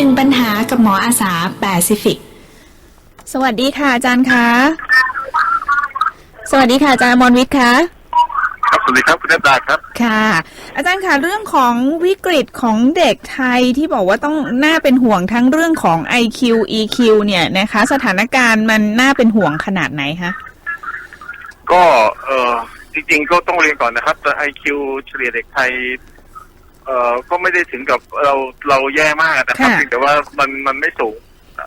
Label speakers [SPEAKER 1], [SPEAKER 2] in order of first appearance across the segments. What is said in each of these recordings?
[SPEAKER 1] หนึ่งปัญหากับหมออาสาแปซิฟิก
[SPEAKER 2] สวัสดีค่ะอาจารย์คะสวัสดีค่ะอาจารย์อมรวิทย์คะ
[SPEAKER 3] ครับสวัสดีครับคุณนัทดาครับ
[SPEAKER 2] ค่ะ อาจารย์คะเรื่องของวิกฤตของเด็กไทยที่บอกว่าต้องน่าเป็นห่วงทั้งเรื่องของ IQ EQ เนี่ยนะคะ สถานการณ์มันน่าเป็นห่วงขนาดไหนคะ
[SPEAKER 3] ก็เออจริงๆก็ต้องเรียนก่อนนะครับแต่ไอคิวเฉลี่ยเด็กไทย เอ่อก็ไม่ได้ถึงกับเราเราแย่มากนะครับ
[SPEAKER 2] ค่ะ
[SPEAKER 3] เพียงแต่ว่ามันมันไม่สูง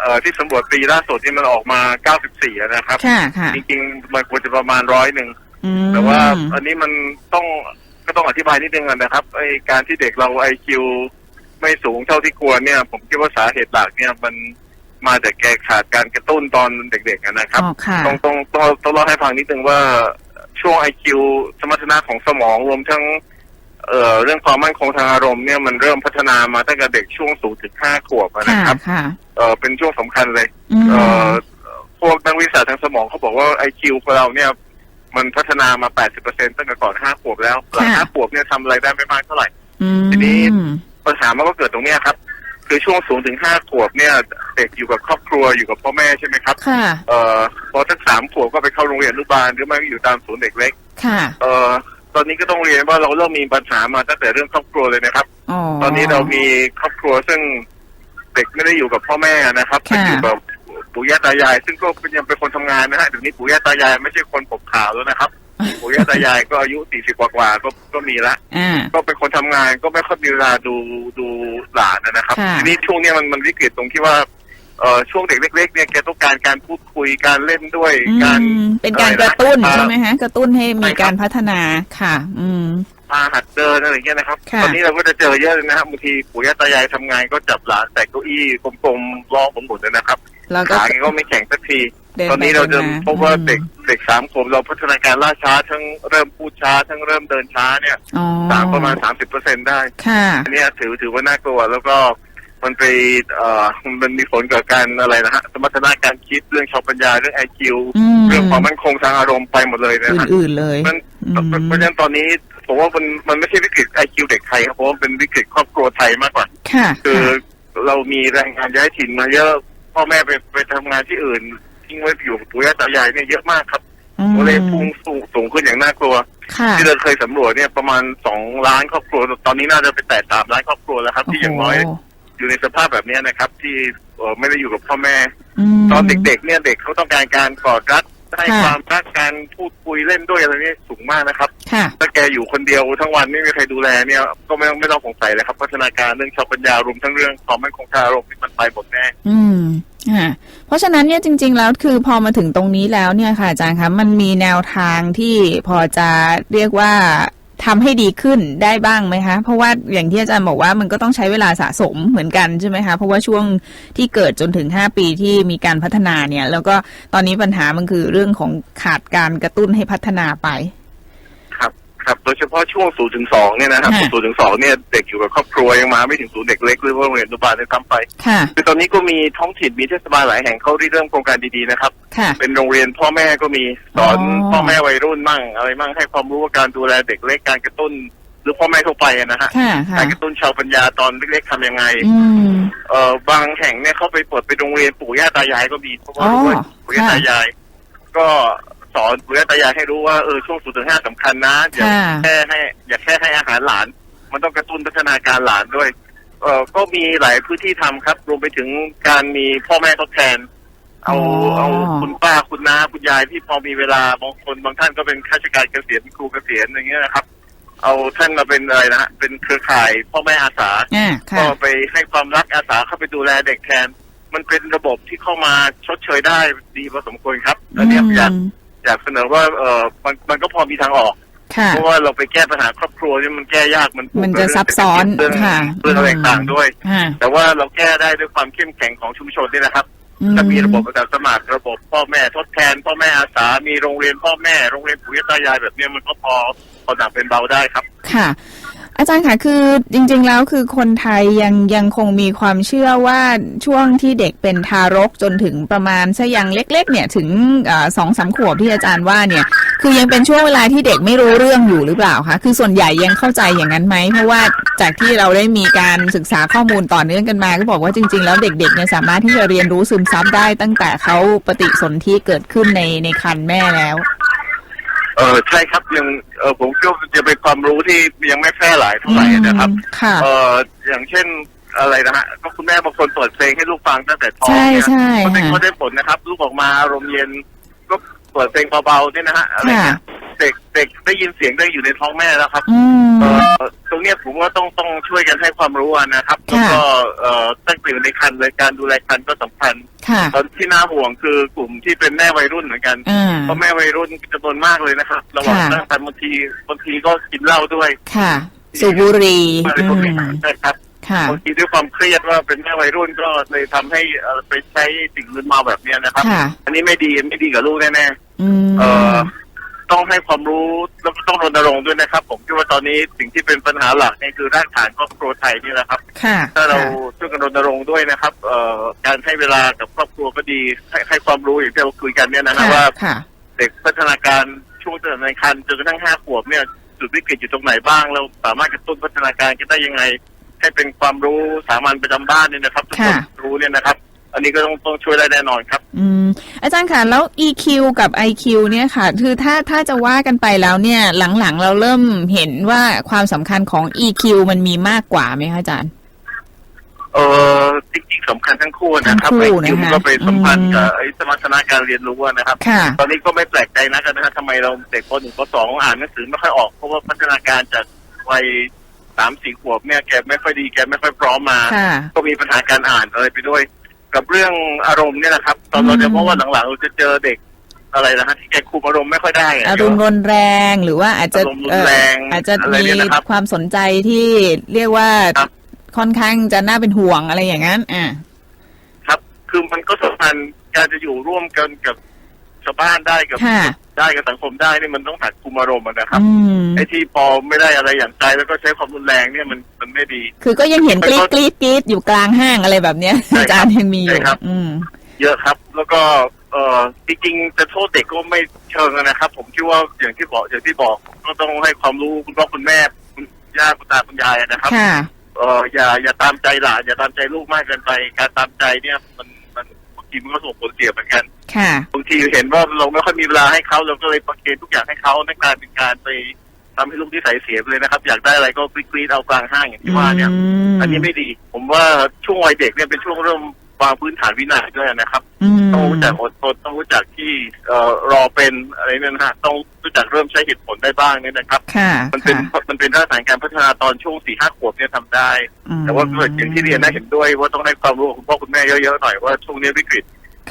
[SPEAKER 3] เอ่อที่สำรวจปีล่าสุดที่มันออกมา 94อะนะครับ
[SPEAKER 2] ค่ะค่ะ
[SPEAKER 3] จริงๆ มันควรจะประมาณร้อยหนึ่ง
[SPEAKER 2] อืม
[SPEAKER 3] แต่ว่าอันนี้มันต้องก็ต้องอธิบายนิดนึงนะครับไอการที่เด็กเราไอคิวไม่สูงเท่าที่ควรเนี่ย ผมคิดว่าสาเหตุหลักเนี่ยมันมาจากแกขาดการกระตุ้นตอนเด็กๆอะนะครับ
[SPEAKER 2] อ๋อค่ะ
[SPEAKER 3] ต้องต้องต้องต้องเล่าให้ฟังนิดนึงว่าช่วงไอคิวสมรรถนะของสมองรวมทั้ง เอ่อเรื่องความมั่นคงทางอารมณ์เนี่ยมันเริ่มพัฒนามาตั้งแต่เด็กช่วงศูนย์ถึงห้าขวบอะ
[SPEAKER 2] ค่ะ
[SPEAKER 3] นะครับ
[SPEAKER 2] ค่ะ
[SPEAKER 3] เออเป็นช่วงสำคัญเลย
[SPEAKER 2] อืม
[SPEAKER 3] เอ่อพวกนักวิทยาศาสตร์ทางสมองเขาบอกว่าไอคิวของเราเนี่ย มันพัฒนามา 80%ตั้งแต่ก่อนห้าขวบแล้ว หลัง
[SPEAKER 2] ค่ะ
[SPEAKER 3] ห้าขวบเนี่ยทำอะไรได้ไม่มากเท่าไหร่
[SPEAKER 2] อืม
[SPEAKER 3] ทีนี้ ปัญหามันก็เกิดตรงเนี้ยครับ คือช่วงศูนย์ถึงห้าขวบเนี่ย เด็กอยู่กับครอบครัวอยู่กับพ่อแม่ใช่ไหมครับ
[SPEAKER 2] ค่ะ
[SPEAKER 3] เอ่อพอทั้งสามขวบก็ไปเข้าโรงเรียนอนุบาลหรือไม่ก็อยู่ตามศูนย์เด็กเล็ก
[SPEAKER 2] ค่ะ
[SPEAKER 3] เอ่อ ตอนนี้ก็ต้องเรียนว่าเราเริ่มมีปัญหามาตั้งแต่เรื่องครอบครัวเลยนะครับ
[SPEAKER 2] อ๋อ
[SPEAKER 3] ตอนนี้เรามีครอบครัวซึ่งเด็กไม่ได้อยู่กับพ่อแม่นะครับ
[SPEAKER 2] ค่ะ
[SPEAKER 3] อยู่กับปู่ย่าตายาย ซึ่งก็ยังเป็นคนทำงานนะฮะเดี๋ยวนี้ปู่ย่าตายายไม่ใช่คนผมขาวแล้วนะครับปู่ย่าตายายก็อายุสี่สิบกว่าๆก็ก็มีละ
[SPEAKER 2] อ่า
[SPEAKER 3] ก็เป็นคนทำงานก็ไม่ค่อยมีเวลาดูดูหลานนะครับ
[SPEAKER 2] ค่ะ
[SPEAKER 3] ทีนี้ช่วงเนี้ยมันมันวิกฤตตรงที่ว่า เอ่อช่วงเด็กเล็กๆเนี่ยแกต้องการการพูดคุยการเล่นด้วย
[SPEAKER 2] อื
[SPEAKER 3] การ
[SPEAKER 2] มเป็นการกระตุ้น
[SPEAKER 3] อ่า
[SPEAKER 2] ใช่ไหมฮะกระตุ้นให้มี
[SPEAKER 3] ใช่ครับ
[SPEAKER 2] การพัฒนาค่ะ อืม
[SPEAKER 3] พาหัดเดินอะไรอย่างเงี้ยนะครับ
[SPEAKER 2] ค่ะ
[SPEAKER 3] ตอนนี้เราก็จะเจอเยอะเลยนะครับบางทีปู่ย่าตายายทำงานก็จับหลานแต่เก้าอี้กลมๆล้อผมหมดเลยนะครับ
[SPEAKER 2] แล้วก็
[SPEAKER 3] ขาแกก็ไม่แข็งสักที
[SPEAKER 2] เดิน
[SPEAKER 3] ตอนนี้
[SPEAKER 2] ไป
[SPEAKER 3] เราจะ
[SPEAKER 2] ดินม
[SPEAKER 3] พบว่า
[SPEAKER 2] อืม
[SPEAKER 3] เด็กเด็กสามขวบเราพัฒนาการล่าช้าทั้งเริ่มพูดช้า ทั้งเริ่มเดินช้าเนี่ย
[SPEAKER 2] อ๋อ
[SPEAKER 3] สามประมาณสามสิบเปอร์เซ็นได้
[SPEAKER 2] ค่ะ
[SPEAKER 3] อันเนี้ยถือถือว่าน่ากลัวแล้วก็ มันไปเอ่อมันมีผลกับการอะไรนะฮะสมรรถนะการคิดเรื่องชาวปัญญาเรื่องไอคิว
[SPEAKER 2] อืม
[SPEAKER 3] เรื่องความมั่นคงทางอารมณ์ไปหมดเลยนะฮะ
[SPEAKER 2] อื่นๆเลย
[SPEAKER 3] มัน
[SPEAKER 2] อืม
[SPEAKER 3] เพราะฉะนั้นตอนนี้ผมว่ามันมันไม่ใช่วิกฤตไอคิวเด็กไทยครับผมว่าเป็นวิกฤตครอบครัวไทยมากกว่า
[SPEAKER 2] ค่ะ
[SPEAKER 3] คือเรามีแรงงานย้ายถิ่นมาเยอะพ่อแม่ไปไปทำงานที่อื่นทิ้งไว้อยู่กับปู่ย่าตายายเนี่ยเยอะมากครับ
[SPEAKER 2] อืม
[SPEAKER 3] ตัวเลขพุ่งสูงสูงขึ้นอย่างน่ากลัว
[SPEAKER 2] ค่ะ
[SPEAKER 3] ที่เราเคยสำรวจเนี่ยประมาณสองล้านครอบครัว ตอนนี้น่าจะไปแตะสามล้านครอบครัวแล้วครับที่อย่างน้อย
[SPEAKER 2] โโห
[SPEAKER 3] อยู่ในสภาพแบบเนี้ยนะครับ ที่เอ่อไม่ได้อยู่กับพ่อแม่
[SPEAKER 2] ม
[SPEAKER 3] ตอนเด็กๆ เนี่ยเด็กเขาต้องการการกอดรัดให้
[SPEAKER 2] ค่ะ
[SPEAKER 3] ความรักการพูดคุยเล่นด้วยอะไรนี่สูงมากนะครับ
[SPEAKER 2] ค่ะ
[SPEAKER 3] ถ้าแกอยู่คนเดียวทั้งวันไม่มีใครดูแลเนี่ยก็ไม่ต้องไม่ต้องสงสัยเลยครับ พัฒนาการเรื่องชาวปัญญารวมทั้งเรื่องความมั่นคงทางอารมณ์ที่มันไปหมดแน่
[SPEAKER 2] อืมค่ะเพราะฉะนั้นเนี่ยจริง ๆ แล้วคือพอมาถึงตรงนี้แล้วเนี่ยค่ะอาจารย์คะมันมีแนวทางที่พอจะเรียกว่า ทำให้ดีขึ้นได้บ้างไหมคะ เพราะว่าอย่างที่อาจารย์บอกว่ามันก็ต้องใช้เวลาสะสมเหมือนกันใช่ไหมคะ เพราะว่าช่วงที่เกิดจนถึง 5 ปีที่มีการพัฒนาเนี่ย แล้วก็ตอนนี้ปัญหามันคือเรื่องของขาดการกระตุ้นให้พัฒนาไป
[SPEAKER 3] ครับครับโดยเฉพาะช่วงศูนย์ถึงสองเนี่ยนะครับ
[SPEAKER 2] ค่ะ
[SPEAKER 3] ศูนย์ถึงสองเนี่ยเด็กอยู่กับครอบครัวยังมาไม่ถึงศูนย์เด็กเล็กหรือว่าโรงเรียนอนุบาลในซ้ำไป
[SPEAKER 2] ค่ะ
[SPEAKER 3] คือตอนนี้ก็มีท้องถิ่นมีเทศบาลหลายแห่งเขาได้เริ่มโครงการดีๆนะครับ
[SPEAKER 2] ค่ะ
[SPEAKER 3] เป็นโรงเรียนพ่อแม่ก็มีสอน
[SPEAKER 2] อ๋อ
[SPEAKER 3] พ่อแม่วัยรุ่นมั่งอะไรมั่งให้ความรู้ว่าการดูแลเด็กเล็กการกระตุ้นหรือพ่อแม่ทั่วไปอะนะฮะ
[SPEAKER 2] ค่ะค่ะ
[SPEAKER 3] การกระตุ้นชาวปัญญาตอนเล็กๆทำยังไง
[SPEAKER 2] อืม
[SPEAKER 3] เอ่อบางแห่งเนี่ยเขาไปเปิดเป็นโรงเรียนปู่ย่าตายายก็มีเพราะว่า
[SPEAKER 2] อ๋อ
[SPEAKER 3] รู้ว่าปู่ย่า
[SPEAKER 2] ค่ะ
[SPEAKER 3] ตายาย ก็ สอนปู่ย่าตายายให้รู้ว่าเออช่วงศูนย์ถึงห้าสำคัญนะอย่า
[SPEAKER 2] ค่ะ
[SPEAKER 3] แค่ให้ อย่าแค่ให้อาหารหลาน มันต้องกระตุ้นพัฒนาการหลานด้วย เอ่อก็มีหลายพื้นที่ทำครับ รวมไปถึงการมีพ่อแม่ทดแทน เอา
[SPEAKER 2] อ๋อ
[SPEAKER 3] เอาคุณป้าคุณน้าคุณยายที่พอมีเวลาบางคนบางท่านก็เป็นข้าราชการเกษียณครูเกษียณอย่างเงี้ยนะครับ เอาท่านมาเป็นอะไรนะฮะเป็นเครือข่ายพ่อแม่อาสา
[SPEAKER 2] อ่า
[SPEAKER 3] ก็
[SPEAKER 2] ค่ะ
[SPEAKER 3] ไปให้ความรักอาสาเข้าไปดูแลเด็กแทน มันเป็นระบบที่เข้ามาชดเชยได้ดีพอสมควรครับอันเนี้ยอยาก อยากเสนอว่าเออมันมันก็พอมีทางออก
[SPEAKER 2] ค่ะ
[SPEAKER 3] เพราะว่าเราไปแก้ปัญหาครอบครัวนี่มันแก้ยากมันผูก
[SPEAKER 2] มันจะ
[SPEAKER 3] กับเรื่ง
[SPEAKER 2] ซับซ้อน
[SPEAKER 3] เรื่อง
[SPEAKER 2] ค่ะ
[SPEAKER 3] เรื่องอะไรต่างๆด้วย
[SPEAKER 2] ค่ะ
[SPEAKER 3] แต่ว่าเราแก้ได้ด้วยความเข้มแข็งของชุมชนนี่นะครับ
[SPEAKER 2] อื
[SPEAKER 3] จะมีระบบอาสาสมัครระบบพ่อแม่ทดแทน พ่อแม่อาสา มีโรงเรียนพ่อแม่โรงเรียนปู่ย่าตายายแบบเนี้ยมันก็พอพอหนักเป็นเบาได้ครับ
[SPEAKER 2] ค่ะ อาจารย์ค่ะคือจริงๆแล้วคือคนไทยยังยังคงมีความเชื่อว่าช่วงที่เด็กเป็นทารกจนถึงประมาณซะยังเล็ก ๆ เนี่ยถึงสองสามขวบที่อาจารย์ว่าเนี่ย คือยังเป็นช่วงเวลาที่เด็กไม่รู้เรื่องอยู่หรือเปล่าคะคือส่วนใหญ่ยังเข้าใจอย่างนั้นไหมเพราะว่าจากที่เราได้มีการศึกษาข้อมูลต่อเนื่องกันมา ก็บอกว่าจริง ๆ แล้วเด็กๆเนี่ยสามารถที่จะเรียนรู้ซึมซับได้ตั้งแต่เขาปฏิสนธิเกิดขึ้นในในครรภ์แม่แล้ว
[SPEAKER 3] เออใช่ครับยังเออผมคิดว่าจะเป็นความรู้ที่ยังไม่แพร่หลายเท่าไหร่นะครับ
[SPEAKER 2] อืมค่ะ
[SPEAKER 3] เอออย่างเช่นอะไรนะฮะก็คุณแม่บางคนเปิดเพลงให้ลูกฟังตั้งแต่ท้อง
[SPEAKER 2] ใช่
[SPEAKER 3] เนี่ย
[SPEAKER 2] ใช่
[SPEAKER 3] ก็เป็น
[SPEAKER 2] ค่ะ
[SPEAKER 3] ข้อได้ผลนะครับ ลูกออกมาอารมณ์เย็นก็ เปิดเพลงเบาๆเนี่ยนะฮะอะไร
[SPEAKER 2] ค่ะ
[SPEAKER 3] เงี้ยเด็กเด็กได้ยินเสียงได้อยู่ในท้องแม่แล้วครับ
[SPEAKER 2] อืม
[SPEAKER 3] เอ่อตรงเนี้ยผมว่าต้องต้องช่วยกันให้ความรู้อะนะครับ
[SPEAKER 2] ค่ะ
[SPEAKER 3] แล้วก็เอ่อตั้งแต่อยู่ในคันเลยการดูแลคันก็สำคัญ
[SPEAKER 2] ค่ะ
[SPEAKER 3] ตอนที่น่าห่วงคือกลุ่มที่เป็นแม่วัยรุ่นเหมือนกัน
[SPEAKER 2] อ่า
[SPEAKER 3] เพราะแม่วัยรุ่นจำนวนมากเลยนะครับระหว่าง
[SPEAKER 2] ค่ะ
[SPEAKER 3] ตั้งครรภ์บางทีบางทีก็กินเหล้าด้วย
[SPEAKER 2] ค่ะ สูบบุหรี่
[SPEAKER 3] อะไร
[SPEAKER 2] อื
[SPEAKER 3] พวกนี้
[SPEAKER 2] ม
[SPEAKER 3] ใช่ครับ
[SPEAKER 2] ค่ะ
[SPEAKER 3] บางทีด้วยความเครียดว่าเป็นแม่วัยรุ่นก็เลยทำให้เอ่อไปใช้สิ่งมึนเมาแบบเนี้ยนะครับ
[SPEAKER 2] ค่ะ
[SPEAKER 3] อันนี้ไม่ดีไม่ดีกับลูกแน่ๆ
[SPEAKER 2] อืม
[SPEAKER 3] เอ่อต้องให้ความรู้แล้วก็ต้องรณรงค์ด้วยนะครับ ผมคิดว่าตอนนี้สิ่งที่เป็นปัญหาหลักเนี่ยคือรากฐานครอบครัวไทยนี่แหละครับ
[SPEAKER 2] ค่ะ
[SPEAKER 3] ถ้าเรา
[SPEAKER 2] ค่ะ
[SPEAKER 3] ช่วยกันรณรงค์ด้วยนะครับ เอ่อการให้เวลากับครอบครัวก็ดีให้ให้ความรู้อย่างที่เราคุยกันเนี่ยนะฮะว่า
[SPEAKER 2] ค่ะ
[SPEAKER 3] เด็กพัฒนาการช่วงตั้งแต่ในครรภ์จนกระทั่งห้าขวบเนี่ยจุดวิกฤตอยู่ตรงไหนบ้างเราสามารถกระตุ้นพัฒนาการกันได้ยังไง ให้เป็นความรู้สามัญประจำบ้านเนี่ยนะครับทุกคน
[SPEAKER 2] ค่ะ
[SPEAKER 3] รู้เนี่ยนะครับ อันนี้ก็ต้องต้องช่วยได้แน่นอนครับ
[SPEAKER 2] อืม อาจารย์ค่ะ แล้ว EQ กับ IQ เนี่ยค่ะ คือถ้าถ้าจะว่ากันไปแล้วเนี่ย หลังๆ เราเริ่มเห็นว่าความสำคัญของ EQ มันมีมากกว่าไหมคะอาจารย์
[SPEAKER 3] เออจริงๆสำคัญทั้งคู่นะครับ
[SPEAKER 2] ทั้งคู่
[SPEAKER 3] ไอ้คิว
[SPEAKER 2] นะคะ
[SPEAKER 3] ก็ไปสัมพันธ์กับ
[SPEAKER 2] อืม
[SPEAKER 3] ไอ้สมรรถนะการเรียนรู้อะนะครับ
[SPEAKER 2] ค่ะ
[SPEAKER 3] ตอนนี้ก็ไม่แปลกใจนักนะฮะทำไมเราเด็กปหนึ่งปสองอ่านหนังสือไม่ค่อยออกเพราะว่าพัฒนาการจากวัย สามสี่ขวบเนี่ยแกไม่ค่อยดีแกไม่ค่อยพร้อมมา
[SPEAKER 2] ค่ะ
[SPEAKER 3] ก็มีปัญหาการอ่านอะไรไปด้วย กับเรื่องอารมณ์เนี่ยนะครับ ตอนเรา
[SPEAKER 2] อืม
[SPEAKER 3] จะเพราะว่าหลังๆเราจะเจอเด็กอะไรนะฮะที่แกคุมอารมณ์ไม่ค่อยได้ะ
[SPEAKER 2] อารมณ์รุนแรงหรือว่าอาจจะ
[SPEAKER 3] อารมณ์รุนแรง
[SPEAKER 2] เอ่ออาจจะ
[SPEAKER 3] อะไร
[SPEAKER 2] มี
[SPEAKER 3] เนี่ยนะครับ
[SPEAKER 2] ความสนใจที่เรียกว่า
[SPEAKER 3] ครับ
[SPEAKER 2] ค่อนข้างจะน่าเป็นห่วงอะไรอย่างนั้น อ่า
[SPEAKER 3] ครับ คือมันก็สำคัญการจะอยู่ร่วมกันกับชาวบ้านได้กับ
[SPEAKER 2] ค่ะ
[SPEAKER 3] ได้กับสังคมได้นี่มันต้องหัดคุมอารมณ์อะนะครับ
[SPEAKER 2] อืม
[SPEAKER 3] ไอ้ที่พอไม่ได้อะไรอย่างใจแล้วก็ใช้ความรุนแรงเนี่ยมันมันไม่ดี
[SPEAKER 2] คือก็ยังเห็นกรีดกรีดกรีดอยู่กลางห้างอะไรแบบเนี้ย
[SPEAKER 3] ใช่ครับ
[SPEAKER 2] อาจารย์ยังมีอยู่
[SPEAKER 3] ใช่ครับ
[SPEAKER 2] อืม
[SPEAKER 3] เยอะครับ แล้วก็เออจริงๆจะโทษเด็กก็ไม่เชิงนะครับ ผมคิดว่าอย่างที่บอกอย่างที่บอกก็ต้องให้ความรู้คุณพ่อคุณแม่คุณย่าคุณตาคุณยายนะครับ
[SPEAKER 2] ค่ะ
[SPEAKER 3] เอออย่าอย่าตามใจหลานอย่าตามใจลูกมากเกินไป การตามใจเนี่ยมันมันบางทีมันก็ส่งผลเสียเหมือนกัน
[SPEAKER 2] ค่ะ
[SPEAKER 3] บางทีเห็นว่าเราไม่ค่อยมีเวลาให้เขาเราก็เลยประเคนทุกอย่างให้เขานั่นกลายเป็นการไปทำให้ลูกที่ใส่เสียไปเลยนะครับ อยากได้อะไรก็กรีดๆเอากลางห้างอย่างที่ว่าเนี่ย
[SPEAKER 2] ม
[SPEAKER 3] อันนี้ไม่ดี ผมว่าช่วงวัยเด็กเนี่ยเป็นช่วงเริ่มวางพื้นฐานวินัยด้วยนะครับ
[SPEAKER 2] อืม
[SPEAKER 3] ต้องรู้จักอดทนต้องรู้จักที่เอ่อรอเป็นอะไรเนี่ยนะฮะต้องรู้จักเริ่มใช้เหตุผลได้บ้างเนี่ยนะครับ
[SPEAKER 2] ค่ะ
[SPEAKER 3] มันเป็น
[SPEAKER 2] ค่ะ
[SPEAKER 3] มันเป็นรากฐานการพัฒนาตอนช่วงสี่ห้าขวบเนี่ยทำได้
[SPEAKER 2] อืม
[SPEAKER 3] แต่ว่าก็อย่างที่เรียนนะเห็นด้วยว่าต้องให้ความรู้กับคุณพ่อคุณแม่เยอะๆหน่อยว่าช่วงนี้วิกฤต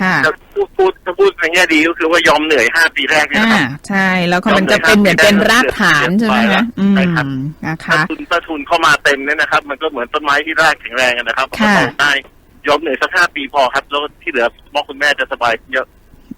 [SPEAKER 2] ค่ะ
[SPEAKER 3] ถ้าพูดพูดถ้าพูดในแง่ดีก็คือว่ายอมเหนื่อยห้าปีแรกเนี่ย
[SPEAKER 2] อ่า
[SPEAKER 3] นะครับ
[SPEAKER 2] ใช่ แล้วก็มันจะเป็นเหมือนเป็นรากฐานใช่ไหมคะอืม
[SPEAKER 3] ใช่ครับ
[SPEAKER 2] นะ
[SPEAKER 3] ถ้า
[SPEAKER 2] คะ
[SPEAKER 3] ทุนถ้าทุนเข้ามาเต็มเนี่ยนะครับ มันก็เหมือนต้นไม้ที่รากแข็งแรงอะนะครับมันก็
[SPEAKER 2] ค่ะ
[SPEAKER 3] โตได้ยอมเหนื่อยสักห้าปีพอครับ แล้วที่เหลือพ่อคุณแม่จะสบายเยอะ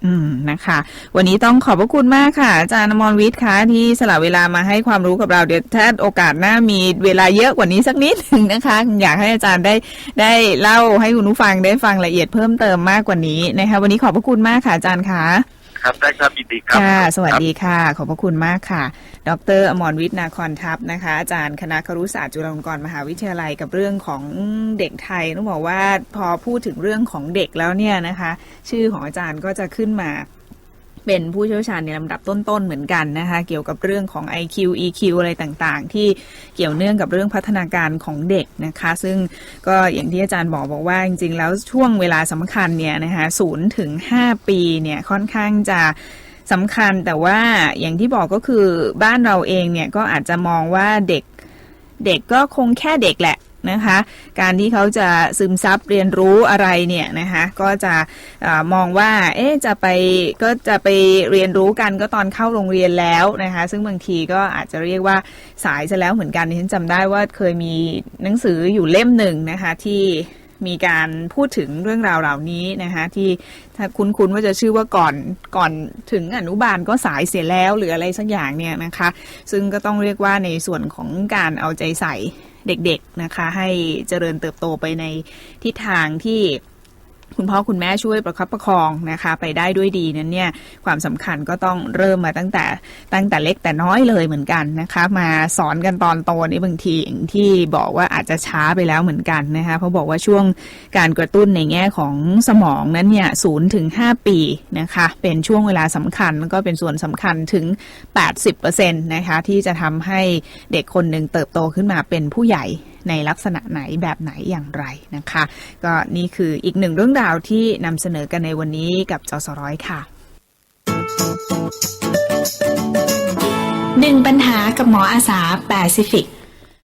[SPEAKER 2] อืมนะคะ วันนี้ต้องขอบพระคุณมากค่ะ อาจารย์อมรวิทย์คะที่สละเวลามาให้ความรู้กับเราเดี๋ยวถ้าโอกาสหน้ามีเวลาเยอะกว่านี้สักนิดหนึ่งนะคะ อยากให้อาจารย์ได้ได้เล่าให้คุณผู้ฟังได้ฟังละเอียดเพิ่มเติมมากกว่านี้นะคะ วันนี้ขอบพระคุณมากค่ะอาจารย์ค่ะ
[SPEAKER 3] ครับได้ครับยินดีครับ
[SPEAKER 2] ค่ะ สวัส
[SPEAKER 3] ครับ
[SPEAKER 2] ดีค่ะ ขอบพระคุณมากค่ะ ดรอมรวิทย์นาคอนทัพนะคะ อาจารย์คณะครุศาสตร์จุฬาลงกรณ์มหาวิทยาลัยกับเรื่องของเด็กไทยต้องบอกว่าพอพูดถึงเรื่องของเด็กแล้วเนี่ยนะคะ ชื่อของอาจารย์ก็จะขึ้นมา เป็นผู้เชี่ยวชาญในลำดับต้นๆเหมือนกันนะคะเกี่ยวกับเรื่องของ IQ EQ อะไรต่างๆ ที่เกี่ยวเนื่องกับเรื่องพัฒนาการของเด็กนะคะ ซึ่งก็อย่างที่อาจารย์บอกบอกว่าจริง ๆ แล้วช่วงเวลาสำคัญเนี่ยนะคะศูนย์ถึงห้าปีเนี่ยค่อนข้างจะสำคัญแต่ว่าอย่างที่บอกก็คือบ้านเราเองเนี่ยก็อาจจะมองว่าเด็กเด็กก็คงแค่เด็กแหละ นะคะ การที่เขาจะซึมซับเรียนรู้อะไรเนี่ยนะคะก็จะอมองว่าเอ๊จะไปก็จะไปเรียนรู้กันก็ตอนเข้าโรงเรียนแล้วนะคะซึ่งบางทีก็อาจจะเรียกว่าสายซะแล้วเหมือนกันฉันจำได้ว่าเคยมีหนังสืออยู่เล่มหนึ่งนะคะที่มีการพูดถึงเรื่องราวเหล่านี้นะคะที่ถ้าคุ้นๆว่าจะชื่อว่าก่อนก่อนถึงอนุบาลก็สายเสียแล้วหรืออะไรสักอย่างเนี่ยนะคะ ซึ่งก็ต้องเรียกว่าในส่วนของการเอาใจใส่ เด็กๆนะคะ ให้เจริญเติบโตไปในทิศทางที่ คุณพ่อคุณแม่ช่วยประคับประคองนะคะไปได้ด้วยดีนั้นเนี่ยความสำคัญก็ต้องเริ่มมาตั้งแต่ตั้งแต่เล็กแต่น้อยเลยเหมือนกันนะคะมาสอนกันตอนโตนี่บางทีที่บอกว่าอาจจะช้าไปแล้วเหมือนกันนะคะเพราะบอกว่าช่วงการกระตุ้นในแง่ของสมองนั้นเนี่ยศูนย์ถึงห้าปีนะคะเป็นช่วงเวลาสำคัญแล้วก็เป็นส่วนสำคัญถึง 80%นะคะที่จะทำให้เด็กคนหนึ่งเติบโตขึ้นมาเป็นผู้ใหญ่ในลักษณะไหนแบบไหนอย่างไรนะคะ ก็นี่คืออีกหนึ่งเรื่องราวที่นำเสนอกันในวันนี้กับจสร้อยค่ะ
[SPEAKER 1] หนึ่งปัญหากับหมออาสาแปซิฟิก